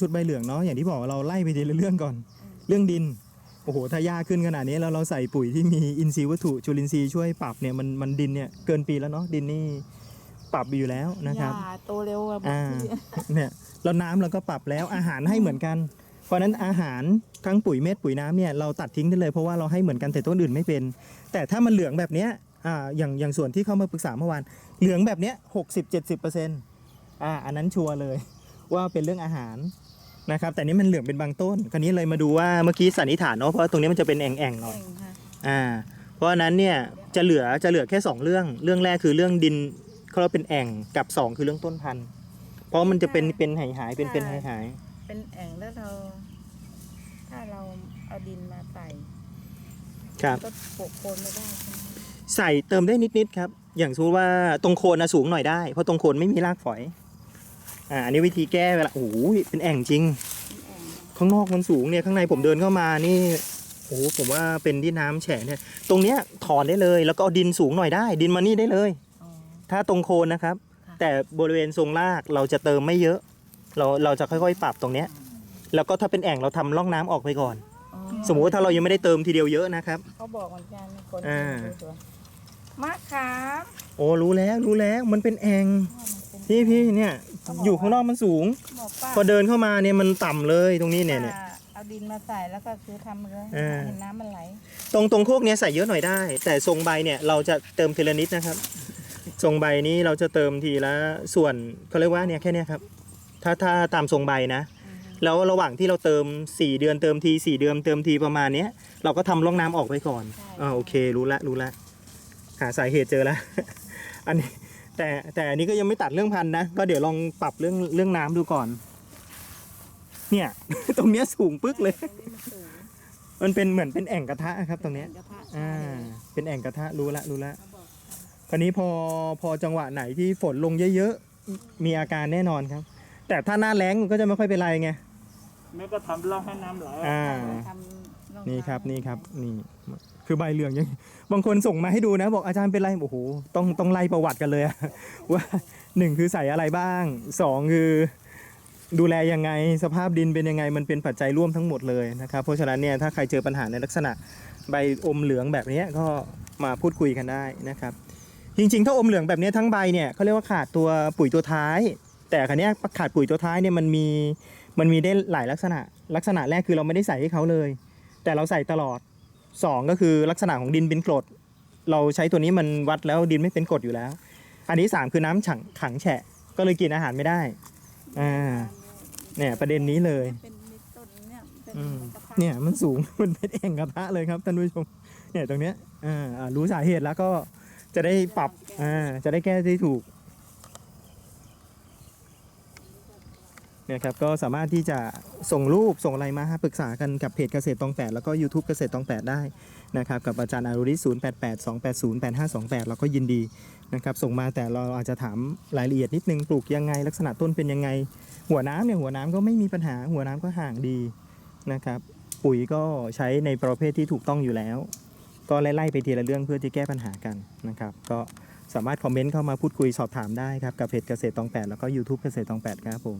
ชุดใบเหลืองเนาะอย่างที่บอกเราไล่ไปทีละเรื่องก่อน เรื่องดินโอ้โหถ้ายากขึ้นขนาดนี้แล้วเราใส่ปุ๋ยที่มีอินทรีย์วัตถุจุลินทรีย์ช่วยปรับเนี่ยมันมันดินเนี่ยเกินปีแล้วเนาะดินนี่ปรับอยู่แล้วนะครับหญ้าโตเร็วอะอ่าที่เนี่ยแล้วน้ำเราก็ปรับแล้วอาหารให้เหมือนกัน เพราะฉะนั้นอาหารทั้งปุ๋ยเม็ดปุ๋ยน้ำเนี่ยเราตัดทิ้งได้เลยเพราะว่าเราให้เหมือนกันแต่ต้นอื่นไม่เป็น แต่ถ้ามันเหลืองแบบเนี้ยอ่าอย่างอย่างส่วนที่เข้ามาปรึกษาเมื่อวานเหลืองแบบเนี้ยหกสิบเจ็ดสิบเปอร์เซ็นต์อ่าอันนั้นชัวร์เลย ว่าเป็นเรื่องอาหารนะครับ แต่นี่มันเหลืองเป็นบางต้น คราวนี้เลยมาดูว่าเมื่อกี้สันนิษฐานเนาะเพราะว่าตรงนี้มันจะเป็นแอ่งๆหน่อยเก่งค่ะอ่า เพราะฉะนั้นเนี่ยจะเหลือจะเหลือแค่ 2 เรื่อง เรื่องแรกคือเรื่องดินเขาเรียกว่าเป็นแอ่งกับ 2 คือเรื่องต้นพันธุ์เพราะมันจะเป็นเป็นหายหายๆเป็นเป็นหายหายเป็นแอ่งแล้วเรา ถ้าเราเอาดินมาใส่ๆครับก็โปะโคนไม่ได้ใช่ไหมใส่เติมได้นิดๆครับ อย่างสมมติว่าตรงโคนนะสูงหน่อยได้ เพราะตรงโคนไม่มีรากฝอย อ่าอันนี้วิธีแก้เวลาโอ้โหเป็นแอ่งจริงเป็นแอ่งข้างนอกมันสูงเนี่ยข้างในผมเดินเข้ามานี่โอ้โหผมว่าเป็นที่น้ำแฉะเนี่ย ตรงเนี้ยถอนได้เลยแล้วก็เอาดินสูงหน่อยได้ ดินมานี่ได้เลยอ๋อถ้าตรงโคนนะครับค่ะแต่บริเวณทรงรากเราจะเติมไม่เยอะ เราเราจะค่อยๆปรับตรงเนี้ยแล้วก็ถ้าเป็นแอ่งเราทำร่องน้ำออกไปก่อนอ๋อสมมุติว่าถ้าเรายังไม่ได้เติมทีเดียวเยอะนะครับเขาบอกเหมือนกันคนอ่าสวยๆมะขามโอ้รู้แล้วรู้แล้วมันเป็นแอ่งว่ามันเป็นพี่พี่เนี่ย อยู่ข้างนอกมันสูง บอกป้าพอเดินเข้ามาเนี่ยมันต่ำเลยตรงนี้เนี่ยเนี่ย ป้าเอาดินมาใส่แล้วก็คือทำเลยอ่าเห็นน้ำมันไหลตรงตรงโคกเนี้ยใส่เยอะหน่อยได้ แต่ทรงใบเนี่ยเราจะเติมทีละนิดนะครับ ทรงใบนี้เราจะเติมทีละส่วนเขาเรียกว่าเนี่ยแค่เนี้ยครับ ถ้าถ้าตามทรงใบนะ แล้วระหว่างที่เราเติม 4 เดือนเติมที 4 เดือนเติมทีประมาณเนี้ยเราก็ทำร่องน้ำออกไปก่อนใช่อ่าโอเครู้ละรู้ละ หาสาเหตุเจอแล้วอันนี้ แต่แต่อันนี้ก็ยังไม่ตัดเรื่องพันธุ์นะ ก็เดี๋ยวลองปรับเรื่องเรื่องน้ำดูก่อน เนี่ย ตรงเนี้ยสูงปึ๊กเลยตรงนี้มันสูงมันเป็นเหมือนเป็นแอ่งกระทะครับ ตรงเนี้ยกระทะอ่า เป็นแอ่งกระทะรู้ละรู้ละเขาบอกคราวนี้พอพอจังหวะไหนที่ฝนลงเยอะๆ มีอาการแน่นอนครับ แต่ถ้าหน้าแล้งมันก็จะไม่ค่อยเป็นไรไง แม่ก็ทำร่องให้น้ำไหลอ่า ทำอง นี่ครับน้ำนี่ครับนี่คือใบเหลืองยังบางคนส่งมาให้ดูนะ บอกอาจารย์เป็นไรโอ้โหต้องต้องไล่ประวัติกันเลยอะว่าหนึ่งคือใส่อะไรบ้างสองคือดูแลยังไงสภาพดินเป็นยังไงมันเป็นปัจจัยร่วมทั้งหมดเลยนะครับเพราะฉะนั้นเนี่ยถ้าใครเจอปัญหาในลักษณะใบอมเหลืองแบบเนี้ยก็มาพูดคุยกันได้นะครับจริงๆ ถ้าอมเหลืองแบบเนี้ยทั้งใบเนี่ยเขาเรียกว่าขาดตัวปุ๋ยตัวท้าย แต่ครั้นี้ยขาดปุ๋ยตัวท้ายเนี่ยมันมีมันมีได้หลายลักษณะ ลักษณะแรกคือเราไม่ได้ใส่ให้เขาเลย แต่เราใส่ตลอดสองก็คือลักษณะของดินเป็นกรด เราใช้ตัวนี้มันวัดแล้วดินไม่เป็นกรดอยู่แล้ว อันนี้สามคือน้ำฉังขังแฉะ ก็เลยกินอาหารไม่ได้อ่าเนี่ยประเด็นนี้เลยเป็นมีต้นเนี่ยเป็นอืมกระทะเนี่ยมันสูง มันเป็นแอ่งกระทะเลยครับท่านผู้ชมเนี่ยตรงเนี้ยอ่าอ่ารู้สาเหตุแล้วก็จะได้ปรับอ่าจะได้แก้ได้ถูก นี่ยครับก็สามารถที่จะส่งรูปส่งอะไรมาปรึกษากันกับเพจเกษตรตองแปดแล้วก็ YouTube เกษตรตองแปดได้นะครับกับอาจารย์อารุริศูนย์แปดแปดสองแปดศูนย์แปดห้าสองแปดเราก็ยินดีนะครับส่งมาแต่เราอาจจะถามรายละเอียดนิดนึงปลูกยังไง ลักษณะต้นเป็นยังไง หัวน้ำเนี่ยหัวน้ำก็ไม่มีปัญหาหัวน้ำก็ห่างดีนะครับปุ๋ยก็ใช้ในประเภทที่ถูกต้องอยู่แล้ว ก็ไล่ๆไปทีละเรื่องเพื่อที่แก้ปัญหากันนะครับ ก็สามารถคอมเมนต์เข้ามาพูดคุยสอบถามได้ครับ กับเพจเกษตรตองแปดแล้วก็ YouTube เกษตรตองแปดครับผม